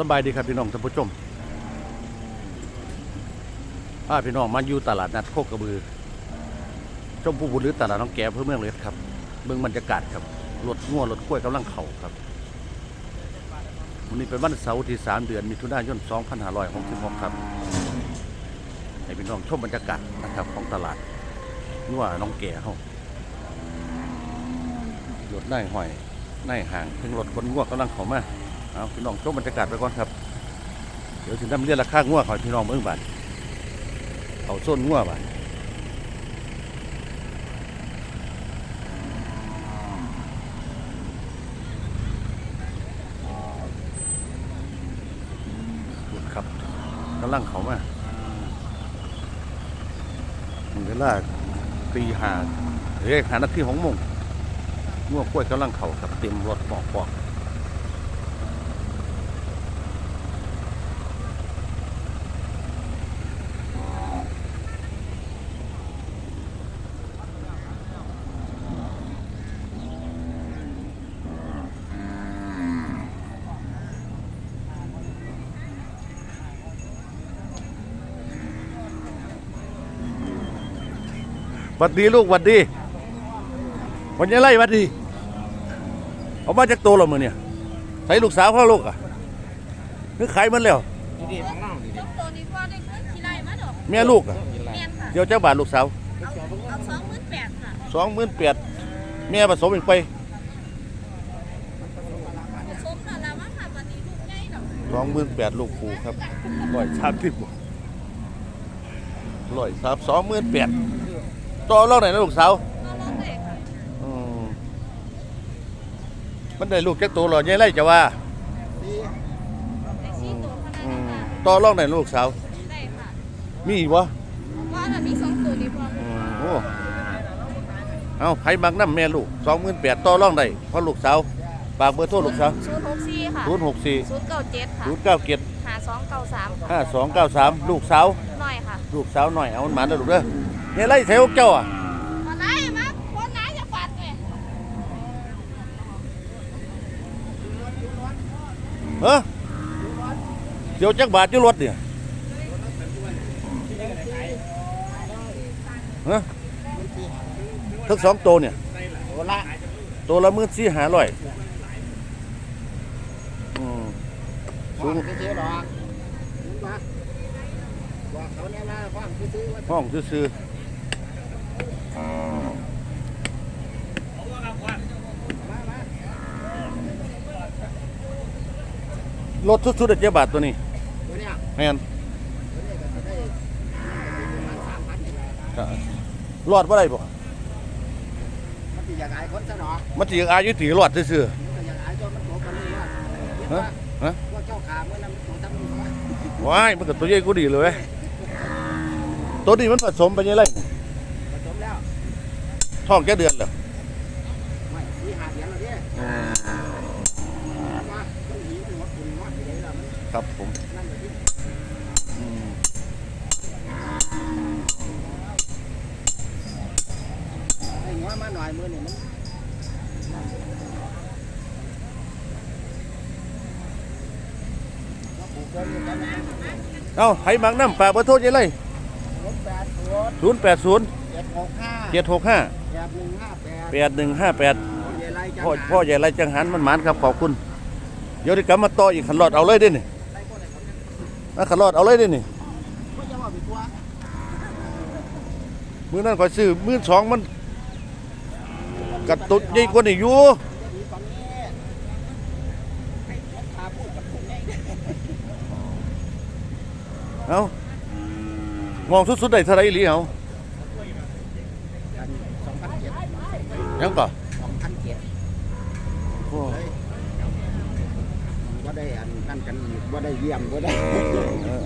สบายดีครับพี่น้องท่านผู้ชมพาพี่น้องมาอยู่ตลาดนัดโคกกระบือชมผู้บุญหรือตลาดน้องแก่เพื่อเมืองเลยครับเมืองบรรยากาศครับรถง่วรถกล้วยกำลังเข่าครับวันนี้เป็นวันเสาร์ที่ 3 เดือนมิถุนายน 2566 ครับ ให้พี่น้องชมบรรยากาศนะครับของตลาดง่วน้องแก่เขารถได้หอยได้ห่างถึงรถคนง่วกำลังเข้ามา เอาพี่น้องชมบรรยากาศไปก่อนครับ เดี๋ยวถึงนำเรียนราคางัวขอยพี่น้องเบิ่งบาทเอาส้นงัวบาทครับกำลังเขามาเวลาตีหาเฮ้ยหานาทีของมงงัวกล้วยกำลังเขาครับเต็มรถปอกปอก หวัดดีลูกหวัดดีวันนี้ไล่หวัดดีเอามาจากตัวเราเมื่อเนี่ยใส่ลูกสาวพ่อลูกอะนึกขายมันแล้วดีๆของน้องดีลูกโตนี่พ่อได้เงินที่ไรมาดอกแม่ลูกอะแม่นค่ะเดี๋ยวเจ้าบาทลูกสาวเอาเอาสองหมื่นแปดค่ะสองหมื่นแปดแม่ผสมอีกไปสมแล้วแล้วว่าค่ะวันนี้ลูกใหญ่ดอกสองหมื่นแปดลูกครูครับร้อยสามสิบร้อยสามสองหมื่นแปด ต่อรองไหนนะลูกสาวก็ลองเลยค่ะอืมมันได้ลูกแค่ตัวหรอยังไงจะว่าไอ้ซี่ตัวขนาดอืนั้นมค่ะต่อรองไหนนะลูกสาว ได้ค่ะมีอีกวะว่าแต่มีสองตัวนี้พ่ออืมโอ้เอาไผมักน้ำแม่ลูกสองหมื่นแปดต่อรองได้เพราะลูกสาวปากเบอร์โทรลูกสาวศูนย์หกสี่ค่ะศูนย์หกสี่ศูนย์เก้าเจ็ดค่ะศูนย์เก้าเจ็ดหาสองเก้าสามห้าสองเก้าสามลูกสาว หน่อยค่ะ ลูกสาวหน่อยเอามันหมาเด้อลูกเด้อ เนี่ยไล่แถวเจ้าอะมาไล่มาคนไหนจะปัดไงเฮ้เดี๋ยวจักบาทอยู่รถเนี่ยฮะทั้งสองตัวเนี่ยโอ้ละตัวละมื่นสี่หาร้อยอืมฟังซื้อหรองซื้อๆว่า ห้องซื้อๆ รถสุดๆเจ็ดบาทตัวนี้ตัวเนี้ยแม่นตัวเนี้ยก็จะได้ประมาณสามพันนี่แหละก็รอดบ่ได้บ่มันสิอยากอายคนซะหนอกมันสิอายุตีรอดซื่อมันก็อยากอายตัวมันโตกันนี่ว่าเห็นฮะว่าฮะว่าเจ้าขาเมื่อนั้นมันโตทำนี่ว่าๆว้ายมันก็ตัวใหญ่กูดีเลยเว้ยตัวนี้มันผสมไปยังไงผสมแล้วท้องแค่เดือนแล้ว ไม่สี่ห้าเดือนแล้วเด้ว่าต้องหนีมันหมดคุณหมดอยู่เลยล่ะมัน ครับผมนั่นเลยที่อืมไอ้หัวมาหน่อยมือนี่มันว่าปลูกเกินอยู่กันนะเอ้าไห้มักน้ำปลาเบอร์โทรยังไงรถแปดรถศูนย์แปดศูนย์เจ็ดหกห้าเจ็ดหกห้าแปดหนึ่งห้าแปดแปดหนึ่งห้าแปดใหญ่ไรจังพ่อพ่อใหญ่ไรจังหันมันหมานครับขอบคุณ เดี๋ยวที่กลับมาต่ออีกขันรอดเอาเลยเด้นี่ไเนี่นขันรอดเอาเลยเด้นี่มือนั้นคอยซื้อมือสองมันกัดตุดใหญ่กว่านี่อยู่จะดีกว่านี้ให้รามไงเอามองสุดๆได้เท่าไรอีหลีเอากันสองพันเจ็ดยังก่อน นั่นกันอีกว่าได้เยี่ยมว่าได้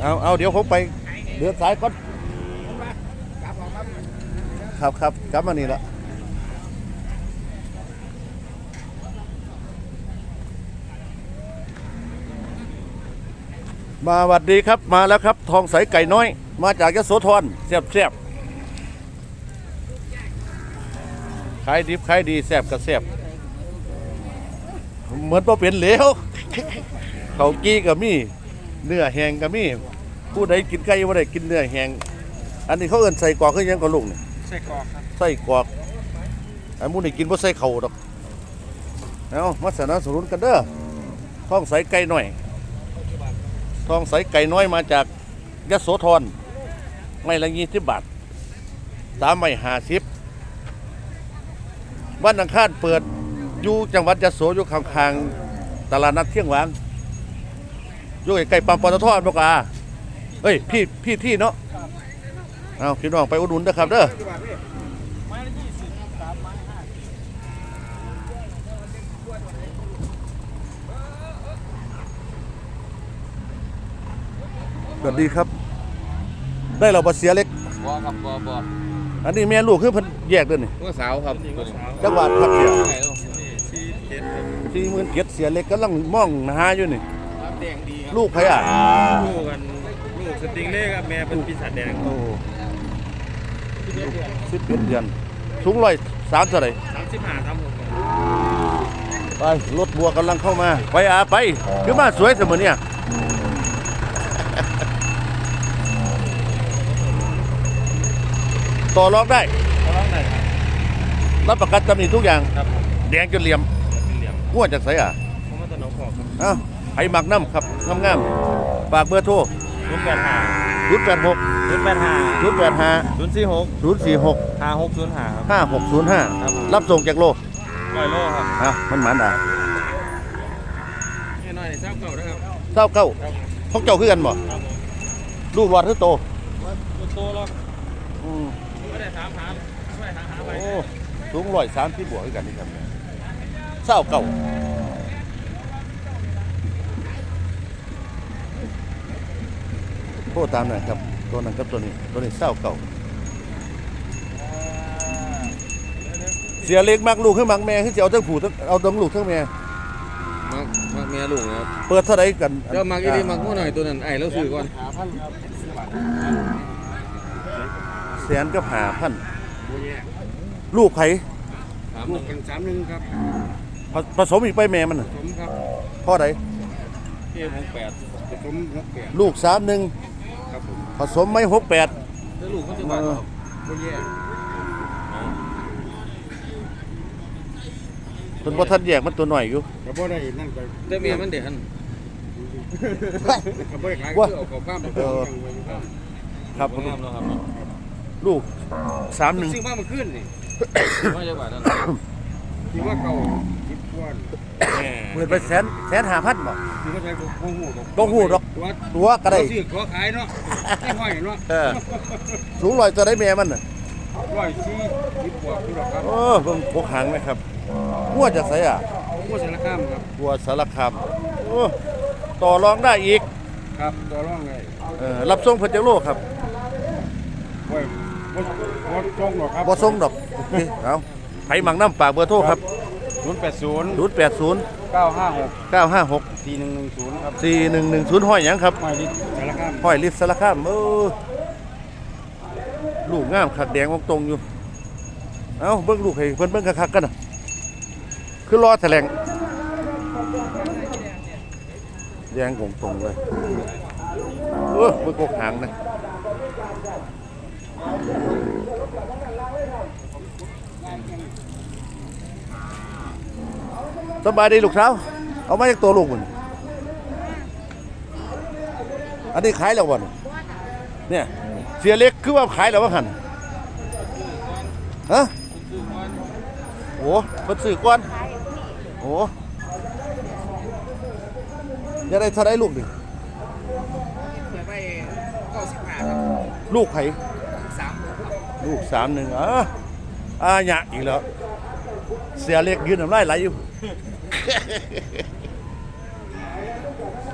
เอาเอาเดี๋ยวผมไปเดือดสายก่อนกลับออกมาครับครับกลับมานี่ละมาหวัดดีครับมาแล้วครับ ทองใสไก่น้อย มาจากยโสธรแซ่บแซบขายดิบขายดีแซบกับแซบเหมือนพอเป็นเหลว เขากี้ก็มีเนื้อแห้งก็มีผู้ใดกินไก่บ่ได้กินเนื้อแห้งอันนี้เขาเอิ้นใส่กรอกคือหยังก็ลุงนี่ใส่กรอกครับใส่กรอกอันมู้นี่กินบ่ใส่เข่าวดอกเอามาสนับสนุนกันเด้อท้องใสไก่หน่อยท้องใสไก่น้อยมาจากยโสธรไม่ละยี่สิบบาทสามไม่ห้าสิบวันอังคารเปิดอยู่จังหวัดยโสอยู่ข้างๆตลาดนัดเที่ยงหวาง อยู่ใกล้ๆปั๊มปตทบกาเอ้ยพี่พี่ที่เนาะเอาพี่น้องไปอุดหนุนเด้อครับเด้อกี่บาทพี่ไม้ละยี่สิบสามไม้ห้าสวัสดีครับ ได้เราบเสียเล็กบอครับบอบออันนี้แม่ลูกคือเพิ่นแยกเด้วยนี่เมื่อสาวครับตัวนี้จังหวัดครับเดียวไงลูกสี่เจ็ดครับสี่หมื่นเกียรเสียเล็กกำลังมองหาอยู่นี่แดงดีครับลูกใครอะลูกกันลูกสติงเล่ครับแม่เป็นปีศาจแดงโอ้สิบเอ็ดเดือนสูงร้อยสามเท่าไหร่สามสิบห้าทำผมไปรถบัวกำลังเข้ามา ไปอาไปคือมาสวยเสมอเนี่ยต่อรองได้เขาร้องไหนครับรับประกันตำหนิทุกอย่างครับผมแดงจนเหลี่ยมเป็นเหลี่ยมงวดจากไสอะเขามาตะนองขอบครับเอ้า ไผหมักน้ำครับงามๆฝากเบอร์โทรศูนย์แปดห้าศูนย์แปดหกศูนย์แปดห้าศูนย์แปดห้าศูนย์สี่หกศูนย์สี่หกห้าหกศูนย์ห้าครับห้าหกศูนย์ห้าครับผมรับส่งจากโลร้อยโลครับอ้าวมันหมานด่านี่หน่อยเศร้าเก่านะครับเศร้าเก้าครับผมพวกเจ้าคือกันบ่ครับผมลูกหลอดคือโตตัวโตแล้วอืมไม่ได้ถามหาไม่ได้ถามหาไปโอ้สูงร้อยสามที่บวกคือกันนี่ครับเศร้าเก้า โทษตามหน่อยครับ ตัวนั้นกับตัวนี้ ตัวนี้เศร้าเก่า เสียเล็กมากลูกขึ้นมักแม่ขึ้นจะเอาทั้งผู้ทั้งเอาทั้งลูกทั้งแม่มักมักแม่ลูกนะครับเปิดเท่าไรกันเจ้ามักอีดีมักงูหน่อยตัวนั้นไอ้แล้วซื้อก่อนหาพันครับแสนกับหาพันโอ้ยลูกไผถามลูกกันสามหนึ่งครับผผสมอีกไปแม่มันน่ะผสมครับพ่อใดเอหกแปดผสมหกแปดลูกสามหนึ่งครับ ผมผสมไม่หกแปดแล้วลูกเขาจะบาดครับโอ้ยคนบ่ทันแยกมันตัวหน่อยอยู่กระบอกได้นั่นก็แต่เมียมันเด็กหันกระบอกได้ขายว่าคือเอาเข้าบ้านไปเออ ครับงามแล้วครับลูกสามหนึ่งซื้อมามันขึ้นนี่ไม่จะบาดนั่น ที่ว่าเก่าคิดว่า เปิดไปแสน แสนหาพันบ่ที่ว่าใช้พวกหูดอกบ่ฮู้ดอก ตัวตัวก็ได้ ซื้อขอขายเนาะไม่ห้อยเนาะเออ สูงลอยจะได้แม่มันน่ะร้อยสี่สิบบวกคือหรอกครับโอ้เบิ่งพกหางไหมครับงัวจะใส่อะผู้สารคามครับงัวสารคามโอ้ต่อรองได้อีกครับตัวร่องเลยเออรับส่งเพิ่นจักโลครับโอ้ยบ่บ่ตรงหรอกครับบ่ส่งดอกโอเคเอาไผหมักน้ำปากเบอร์โทรครับ ศูนย์แปดศูนย์080เก้าห้าหก956สี่หนึ่งหนึ่งศูนย์ครับ4110ห้อยหยังครับไม่ดิสารคามห้อยลิศสารคามเออลูกงามขัดแดงออกตรงอยู่ เอาเบิ่งลูกให้เพิ่นเบิ่งคักๆกันน่ะคือรอแถลงแดงของตรงเลยเออเบิ่งกกหางนะ สบายดีลูกสาวเอามาจากตัวลูกมันอันนี้ขายแล้วบ่เนี่ยเนี่ยเสียเล็กคือว่าขายแล้วว่าหันฮะโอ้เพิ่นซื้อก่อนโอ้จะได้เท่าไรลูกนี่เปิดไปเก้าสิบห้าครับลูกไผสามลูกสามหนึ่งอะอ่าหยะอีกแล้ว เสียเล็กยืนน้ำลายไหลอยู่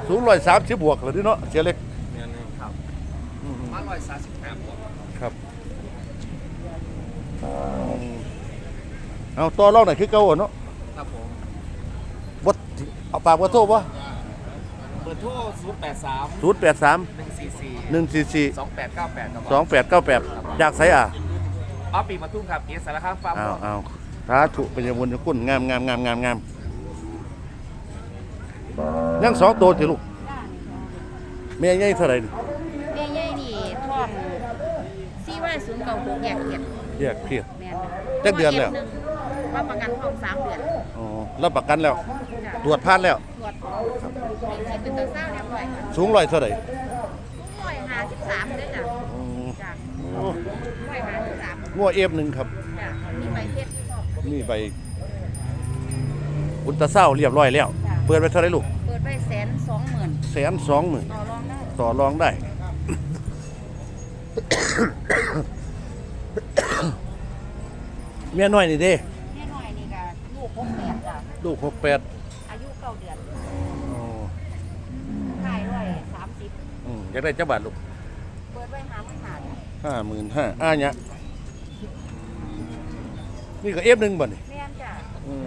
สูงร้อยสามสิบบวกเลยดิเนาะเสียเล็กเมียนะครับมาร้อยสามสิบห้าบวกครับเอาต่อรองหน่อยคือเก่าอะเนาะครับผมบดเอาปากว่าโทษวะเปิดโทรศูนย์แปดสามศูนย์แปดสามหนึ่งสี่สี่หนึ่งสี่สี่สองแปดเก้าแปดครับสองแปดเก้าแปดจากไสอะอ๋อปีมาทุ่งครับเอสสารคามฟาร์มเอาเอาสาธุเป็นยบุญคุณงามงามงามงามงาม ยังสองตัวติลูกจ้านี่ค่ะแม่ใหญ่เท่าไหร่นี่แม่ใหญ่นี่ท้องซี่ว่าศูนย์เก่าหกแยกเขียดแยกเพียร แม่นจักเดือนแล้ว รับประกันท้องสามเดือนอ๋อรับประกันแล้ว จ้ะตรวจผ่านแล้ว ตรวจมีเป็นตัวเศร้าเรียบร้อยค่ะสูงร้อยเท่าไหร่ร้อยห้าสิบสามเด้อจ้ะอืมจ้ะโอ้ร้อยห้าสิบสามงัวเอฟหนึ่งครับ จ้ะมีใบเพชรชอบนี่ใบอุลตราเศร้าเรียบร้อยแล้วจ้ะเปิดไปเท่าไหร่ลูกเปิ ดไว้แสนสองหมื่นแสนสองหมื่นต่อรองได้ต่อรองได้ เมียน้อยนี่เด้แม่น้อยนี่ก็ลูกหกแปดจ้ะลูกหกแปดอายุเก้าเดือนอ๋อขายร้อยสามสิบอืมอยากได้จักบาทลูกเปิดไว้หาไม่หาจ้ะห้าหมื่นห้าอ่าเนี่ยนี่ก็เอฟหนึ่งบ่นี่แม่นจ้ะอืม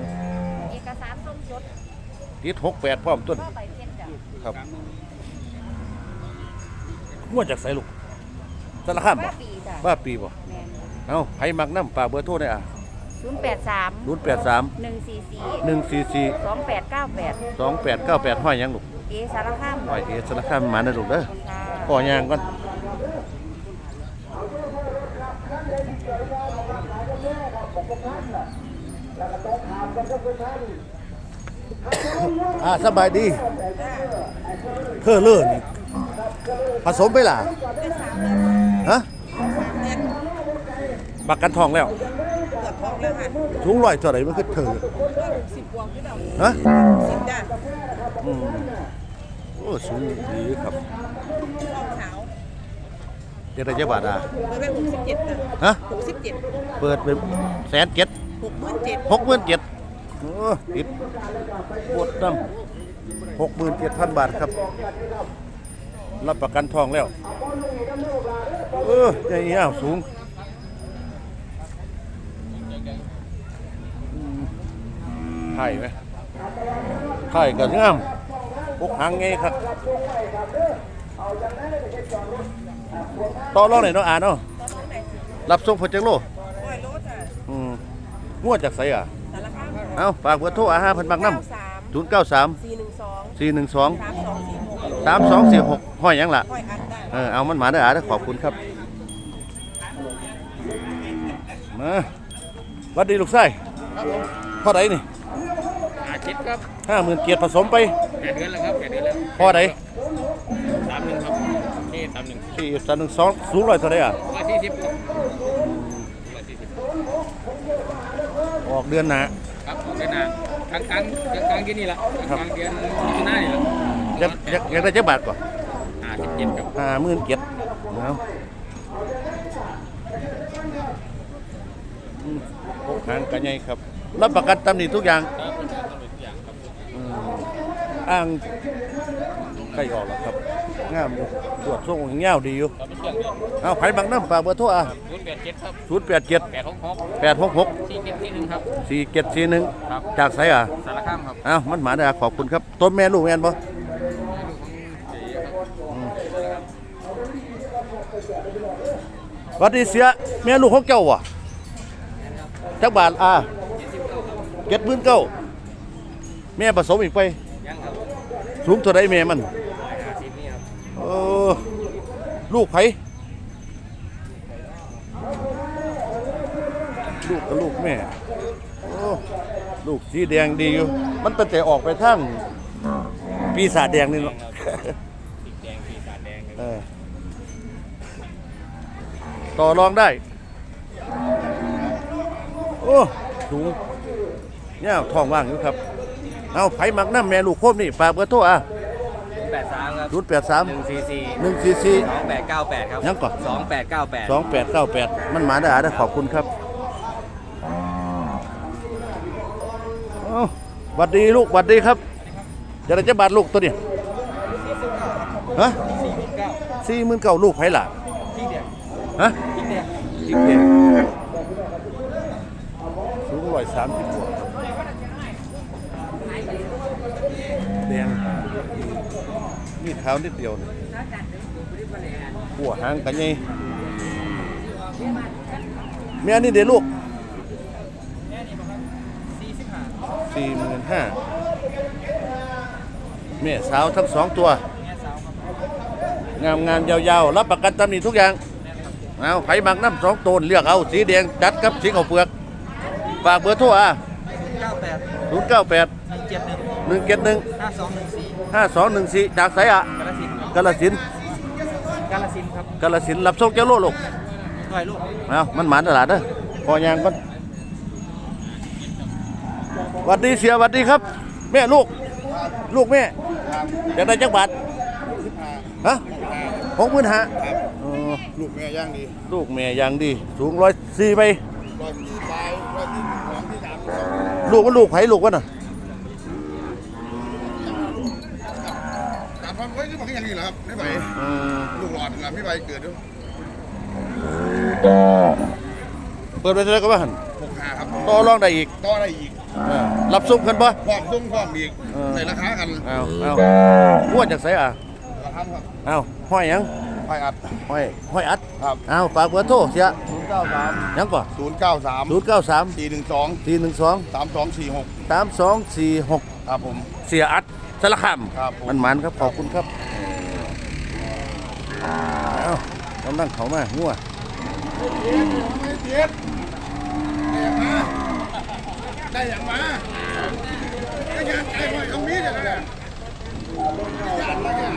เอกสารส้มจด ติดหกแปดพร้อมต้นก็ใบเพชรจ้ะครับงวดจากไสลูกสารคามบ่ว่าปีจ้ะว่าปีบ่แม่นเอ้าไผมักน้ำปลากเบอร์โทรได้อะศูนย์แปดสามศูนย์แปดสามหนึ่งสี่สี่หนึ่งสี่สี่สองแปดเก้าแปดสองแปดเก้าแปดห้อยหยังลูกเอสารคามห้อยเอสารคามหมานะลูกเด้อค่ะก่อยางก่อน อ่าสบายดีเพื่อเลื่อนนี่ผสมไปล่ะฮะบักกันทองแล้วถุงลอยเท่าไหร่มันคือเถือสิบวงขึ้นเอาฮะสิบจ้ะอืมโอ้สูงดีครับทองขาวเดี๋ยวได้เจ้าบาทอะเปิดไปหกสิบเจ็ดจ้ะฮะหกสิบเจ็ดเปิดเป็นแสนเจ็ดหกหมื่นเจ็ดหกหมื่นเจ็ด โอ้ติดปวดน้ำหกหมื่นเจ็ดพันบาทครับ รับประกันทองแล้ว เออใหญ่ยาวสูงอืมไข่ไหมไข่กับงามพวกหางไงครับต่อรองไหนอยเนาะอ่านเนาะรับส่งพอจังโลร้อยโลจ้ะอืมงวดจากไสอะสารคาม เอาฝากเบอร์โทรอาหาพันบักน้เก้าสามำศูนย์เก้าสามสี่หนึ่งสองสี่หนึ่งสองสามสองสี่หกสามสองสี่หกห้อยหยังล่ะร้อยอันได้ เออเอามันหมาได้ออาเด้อขอบคุณครับ มาหวัดดีลูกไส้พ่อใดนี่อาชิดครับห้าหมื่นเกียรติผสมไปแปดเดือนแล้วครับแปดเดือนแล้วพ่อใดสามหนึ่งครับนี่สามหนึ่งสี่สามหนึ่งสองสูงร้อยเท่าไรอะ ร้อยสี่สิบครับร้อยสี่สิบออกเดือนหนาครับออ กกันนะกลางกลางกลางกลางที่นี่ละกลางกลางเดือนมิถุนายนนี่ละอยากอยากอยากได้เจ้าบาทก่อนอาชิดเจ็ดครับห้าหมื่นเกียรติเอาอืมพวกหางกันใหญ่ครับ รับประกันตำหนิทุกอย่างครับเป็นการตำรวจทุกอย่างครับอืมอ้างใกล้ออกแล้วครับ งามอยู่ตรวจส่งเงี้ยวดีอยู่เราเป็นเครื่องเดียเอาไผบังน้ำฝากเบอร์โทรอะศูนย์แปดเจ็ดครับศูนย์แปดเจ็ดแปดหกหกแปดหกหกสี่เจ็ดสี่หนึ่งครับ สี่เจ็ดสี่หนึ่งครับ จากไสอะสารคามครับเอามันหมาได้ขอบคุณครับต้นแม่ลูกแม่นบ่ลูกของเจีครับหวัดดีเสียแม่ลูกของเจ้าว่ะจักบาทอะเจ็ดหมื่นเก้าแม่ผสมอีกไป ยังครับ สูงเท่าไรแม่มัน ลูกไผลูกกับลูกแม่โอ้ลูกสีแดงดีอยู่ มันตั้งแต่ออกไปทางปีศาจแดงนี่เนาะสีแดงสีสาดแดงครับเออต่อรองได้ โอ้สูงเนี่ยท้องว่างอยู่ครับ เอาไผมักน้ำแม่ลูกโคมนี่ฝากเบอร์โทรอะ แปดสามครับศูนย์แปดสามหนึ่งสี่สี่หนึ่งสี่สี่ สองแปดเก้าแปดครับยังก่อน สองแปดเก้าแปด สองแปดเก้าแปดมันหมาได้อาได้ขอบคุณครับเอาหวัดดีลูกหวัดดีครับจะได้จะบาดลูกตัวเนี่ยฮะสี่หมื่นเก้าลูกไผ่ล่ะฮะจิงเดียสูงร้อยสามสิบกว่าแดง นี่ขาวนิดเดียวนี่หัวหางกันไงแม่นี่เดี๋ยวลูกสี่หมื่นห้าแม่สาวทั้งสองตัว งามงามๆยาวๆ รับประกันตำหนิทุกอย่าง เอาไผ่มักน้ำสองตัวเลือกเอา สีแดงจัดกับสีขาวเปลือก ฝากเบอร์โทรอะ98ศูนย์เก้าแปด171หนึ่งเจ็ดหนึ่ง5214 ห้าสองหนึ่งสี่จากไสอะกาลสินธุ์กาลสินธุ์กาลสินธุ์ครับกาลสินธุ์รับส่งเจ้าโลลูกถ่ายรูปเอามันหมานตลาดเด้อพอยางก่อนหวัดดีเสียหวัดดีครับ แม่ลูก ลูกแม่อยากได้จักบาทฮะหกหมื่นห้าอ๋อลูกแม่ย่างดีลูกแม่อย่างดี สูงร้อยสี่ไป ร้อยที่ปลายร้อยที่สองที่สามลูกมันลูกไผลูกวะน่ะ ตามความ เคยที่บอกอย่างนี้เหรอครับไม่ไหวอืมลูกหลอดนะไม่ไหวเกิดด้วยเปิดไปเท่าไหรก็ว่าหันหกห้าครับต่อรองได้อีกต่อได้อีกเออรับส่งกันปะความซุ้มความอีกเออในราคากันเอาเอางวดจากไสอะราคาครับเอาห้อยหยังไปอัดห้อยห้อยอัดครับเอาฝากเบอร์โทรเสียศูนย์เก้าสามหยังก่อนศูนย์เก้าสามศูนย์เก้าสามสี่หนึ่งสองสี่หนึ่งสองสามสองสี่หกสามสองสี่หกครับผมเสียอัด สารคามครับผม มันหมันครับขอบคุณครับเอากำลังเขามางัวไม่เจ็ดได้อย่างมาได้อย่างมาได้อย่างไอ้ไว้คำนี้เนี่ยนะยานมาเนี่ย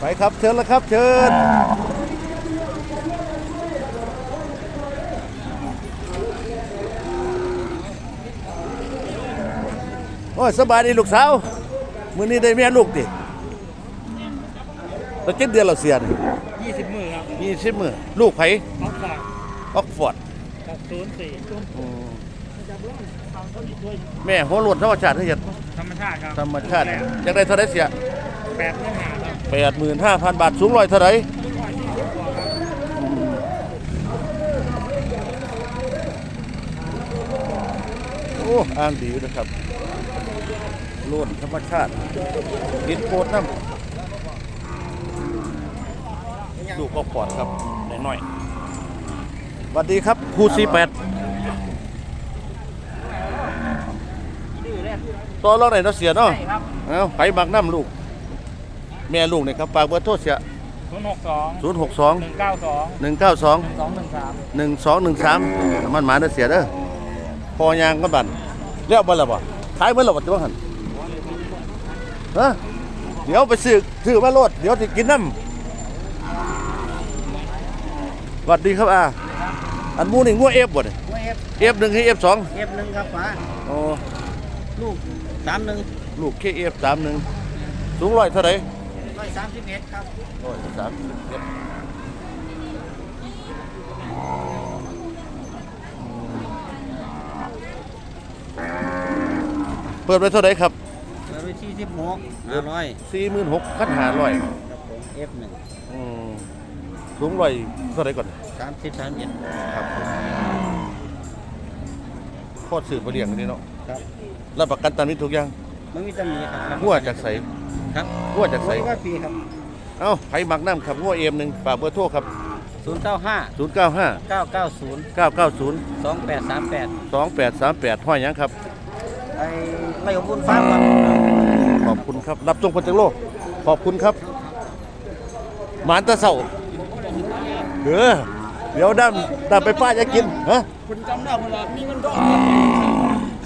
ไปครับเชิญแล้วครับ เชิญ โอ้ยสบายดีลูกสาวมื้อนี้ได้แม่ลูกติแล้วเจ็ดเดือนเราเสียนี่20มือครับยี่สิบมื้อลูกไผออกฝากออกฟอร์ดกับ04ตุ้มแม่หัวโลดธรรมชาติให้เฮ็ดธรรมชาติครับธรรมชาติอยากได้เท่าไรเสียแปดเนื้อหาครับแปดหมื่นห้าพันบาทสูงร้อยเท่าไรโอ้อ้างดีอยู่นะครับ โล้นธรรมชาติดินโคตรน้ำลูกก็ปอดครับน้อยๆสวัสดีครับครูซีแปดตัวเราไหนเนาะเสียเนาะใช่ครับเอาไผมักน้ำลูก แม่ลูกนี่ครับฝากเบอร์โทรเสีย062 0 6 2 192 1 9 2 213 1 2 1 3 มันหมาเด้อเสียเด้อพอยางก็บันเรียกบ่ล่ะบ่ขายเบิ่ล่ะบ่ตัวหั่น ฮะเดี๋ยวไปซื้อซื้อมาโลดเดี๋ยวสิกินน้ำสวัสดีครับอาอันหมูนี่งัวเอฟบ่เนี่ยเอฟเอฟหนึ่งให้เอฟสองเอฟหนึ่งครับป๋าอ๋อลูกสามหนึ่งลูกเคเอฟสามหนึ่งสูงร้อยเท่าไหร่ร้อยสามสิบเอ็ดครับร้อยสามสิบเอ็ดเปิดไปเท่าไหร่ครับ ร้อยสี่สิบหกห้าร้อยสี่หมื่นหกพันห้าร้อยครับผมเอฟหนึ่งสูงร้อยเท่าไหร่ก่อนสามสิบสามเอ็ดครับพอดสื่อมาเลี้ยงอันนี้เนาะครับรับประกันตามนี้ทุกอย่างมันมีตำหนิครับงัวจากใสครับงัวจากใสว่าปีครับเอ้าไผมักน้ำครับงัวเอ็มหนึ่งฝากเบอร์โทรครับศูนย์เก้าห้าศูนย์เก้าห้าเก้าเก้าศูนย์เก้าเก้าศูนย์สองแปดสามแปดสองแปดสามแปดห้อยหยังครับไอ้ไม่ของคุณฟ้าร์มครับ ขอบคุณครับ รับจงคนจังโลก ขอบคุณครับ หมานตะเสาเออเดี๋ยวดำดำไปป้าจะกินฮะคุณจำได้เวลามีเงินทอง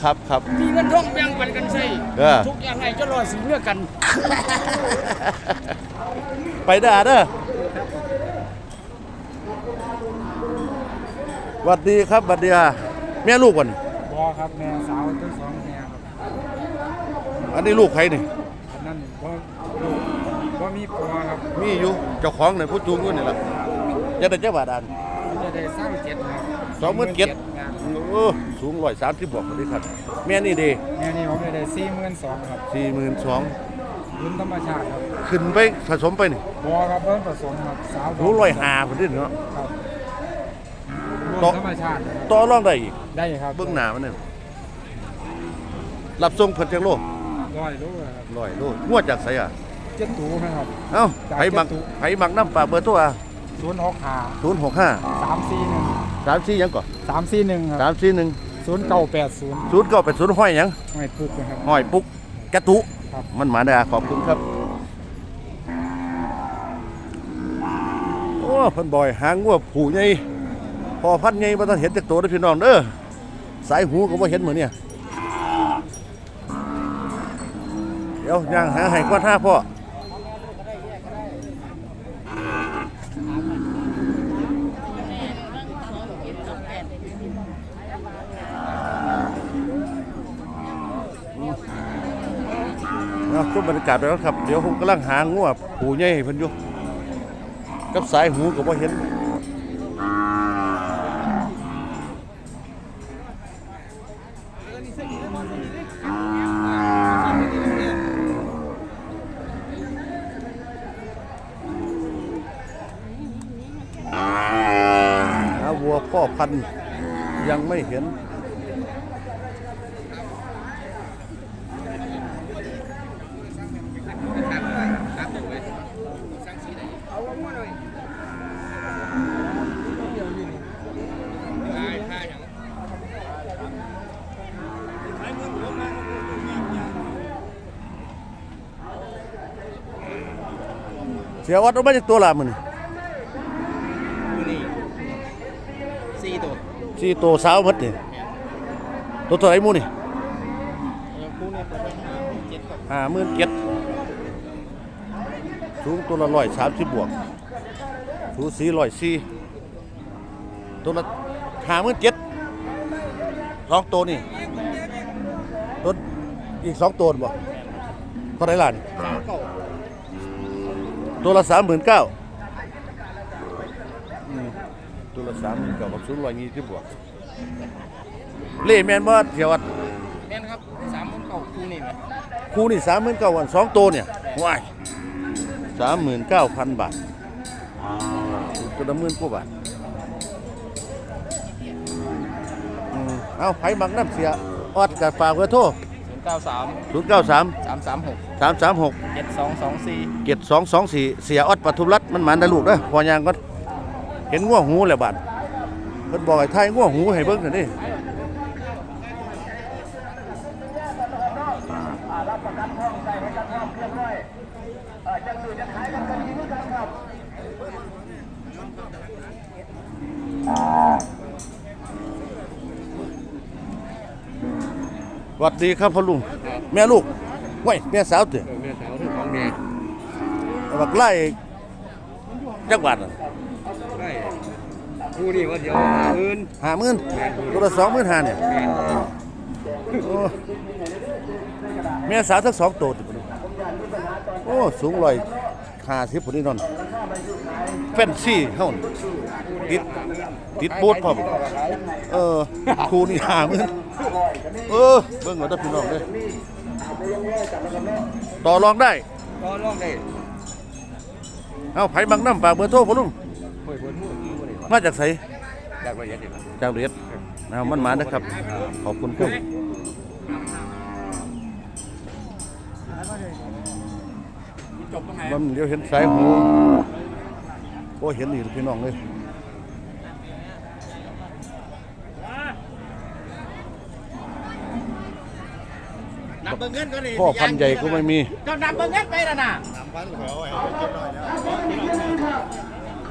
ครับครับมีเงินทองแบ่งปันกันใช่เออทุกอย่างไงจะรอสีเนื้อกัน ไปเด้อเด้อหวัดดีครับหวัดดีอะแม่ลูกก่อนบอครับแม่สาวทั้งสองแม่ครับ อันนี้ลูกใครนี่อันนั้นบ่บ่มีปัวครับมีอยู่เจ้าของเนี่ยผู้จูงอยู่นี่แหละจะได้เจ้าบาดานมันจะได้สร้างเจ็ดครับสองหมื่นเจ็ดงานโอ้สูงร้อยสามสิบบวกเลยครับแม่นี่ดีแม่นี่ผมจะได้สี่หมื่นสองครับสี่หมื่นสองรุ่นธรรมชาติครับขึ้นไปผสมไปนี่บอครับเพิ่นผสมครับสาวรู้ร้อยหาคนนี้เนาะครับรุ่นต่อธรรมชาติครับต่อรองได้อีกได้ครับเบื้องหน้ามันเนี่ยรับส่งเพิ่นจักโล ร้อยรู้ครับร้อยโลงวดจากไสอะเจ็ดตูนะครับ เอ้าจากไผมักเจ็ดตุไผมักน้ำปลากเบอร์ตัวอะ0ศูนย์หกห้าศูนย์หกห้าสามสี่หนึ่งสามสี่ยังก่อนสามสี่หนึ่งคสารับมสี่หนึ่งศูนย์เก้าแปดศูนย์ศูนย์เก้าเป็นศูนย์ห้อยหยัง ไม่ปลุกนะครับ ห้อยปุ๊กกระตุครับ มันหมาได้ขอบคุณครับ โอ้เพันบอยหางงัวผูใหญ่พอพันใหญ่บ่ต้องเห็นจากตัวเด้อพี่น้องเด้อสายหูก็บ่เห็นเหมือนเนี่ย เดี๋ยวย่างหาให้ก่อนท่าพ่อเอาชมบรรยากาศไปแล้วครับ เดี๋ยวผมกำลังหางัวผูใหญ่ให้เพิ่นอยู่กับสายหูก็บ่เห็น พันยังไม่เห็น เสียวัดเอามาจากตัวละมัน สี่ตัวสาวหมดนี่ตัวตัวไหนหมูนี่คู่นี้เปิดไปห้าเจ็ดกับห้าหมื่นเจ็ดสูงตัวละร้อยสามสิบบวกสูงสี่ร้อยสี่ตัวละห้าหมื่นเจ็ดสองตัวนี่ตัวอีกสองตัวบ่เท่าไหรล่ะนี่สามเก้าตัวละสามหมื่นเก้าตั วละสามหมื่นเก้ากับสูงร้อยยี่สิบบวกเล่แมนบ่เที่ยววัดแม่นครับสามหมื่นเก้าคู่นี่ไหมคู่นี่สามหมื่นเก้าวันสองตัวเนี่ยว้ายสามหมื่นเก้าพันบาทตัวละหมื่นกว่าบาทอืมเอาไผบังน้ำเสียออดกับฝากเบอร์โทรศูนย์เก้าสามศูนย์เก้าสามสามสามหกสามสามหกเจ็ดสองสองสี่ เจ็ดสองสองสี่เสียออดปทุมรัฐมันหมันได้ลูกเด้อพอยางก็ เห็นง่วหูแล้วบาดเพิ่นบอกให้ไทยง่วหูให้เบิ่งหน่อยนี่สวัสดีครับพ่อลุง แม่ลูกไว้ยแม่สาวเถอะแม่สาวที่ของแม่บักไล่จักบาทน่ะได้ คู่นี่ว่าเดี๋ยวอื่นห้าหมื่นตัวละสองหมื่นห้าเนี่ยแม่โอ้แม่สาวทั้งสองตัวติดบ่โอ้สูงร้อยห้าสิบพอดีนอนแฟนซี่เฮ้านี่ติดติดบูทพร้อมเออครูนี่ห้าหมื่นเออเบิ่งเอาเด้อพี่น้องเด้อต่อรองได้ก็ลองได้เอาไผบังน้ำปากเบอร์โทรพ่อลุงเปิดเปิดมือมือบ่ได้ มาจากไสอยากละเอียดดีกว่าจากเรียดเอามันมานะครับ ขอบคุณครับจบตรงไหนมันเดี๋ยวเห็นสายหูโอ้เห็นนี่พี่น้องเลยนับเบิ่งเงินก็ดีพ่อพันธุ์ใหญ่ก็ไม่มี เจ้านับเบิ่งเงินไปแล้วน่ะ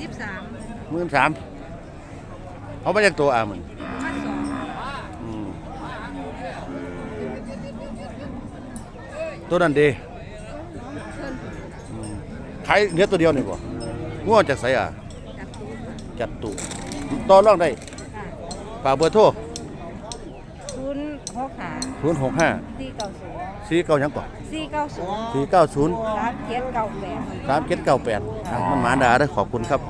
สิบสามหมื่นสามเอามาจากตัวอามันมาสองอืมตัวนั้นดีอืมขายเหลือตัวเดียวนี่บ่ง่วงจากไสอะ จับตู้จัดตุต่อรองได้ค่ะฝากเบอร์โทรศูนย์หกห้า0 6 5 สี่เก้าศูนย์สีเก้าหยังก่อน สี่เก้าศูนย์สีเก้าศูนย์สามเจ็ดเก้าแปดสามเจ็ดเก้าแปดมันหมาดาได้อขอบคุณครับ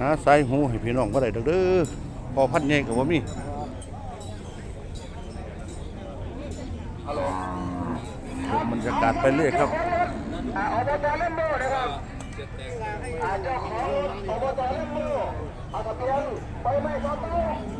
หาสายหูให้พี่น้องก็ได้เด้อเด้อพอพันใหญ่กับว่ามีชมบรรยากาศไปเรื่อยครับโอ้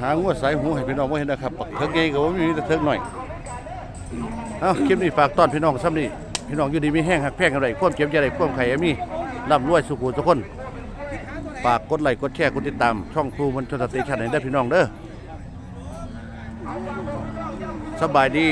หางวดสายหูให้พี่น้องบ่เห็นนะครับปักเถิงใหญ่ก็ว่ามีแต่เถิงหน่อยเอาคลิปนี้ฝากต้อนพี่น้องซ้ำนี่พี่น้องอยู่ดีมีแห้งหักแพงกันไรความเก็บใจไรความไข่มีร่ำรวยสุขุทุกคนฝากกดไลค์กดแชร์กดติดตาม ช่องครูมันชนสเตชันให้ได้พี่น้องเด้อสบายดี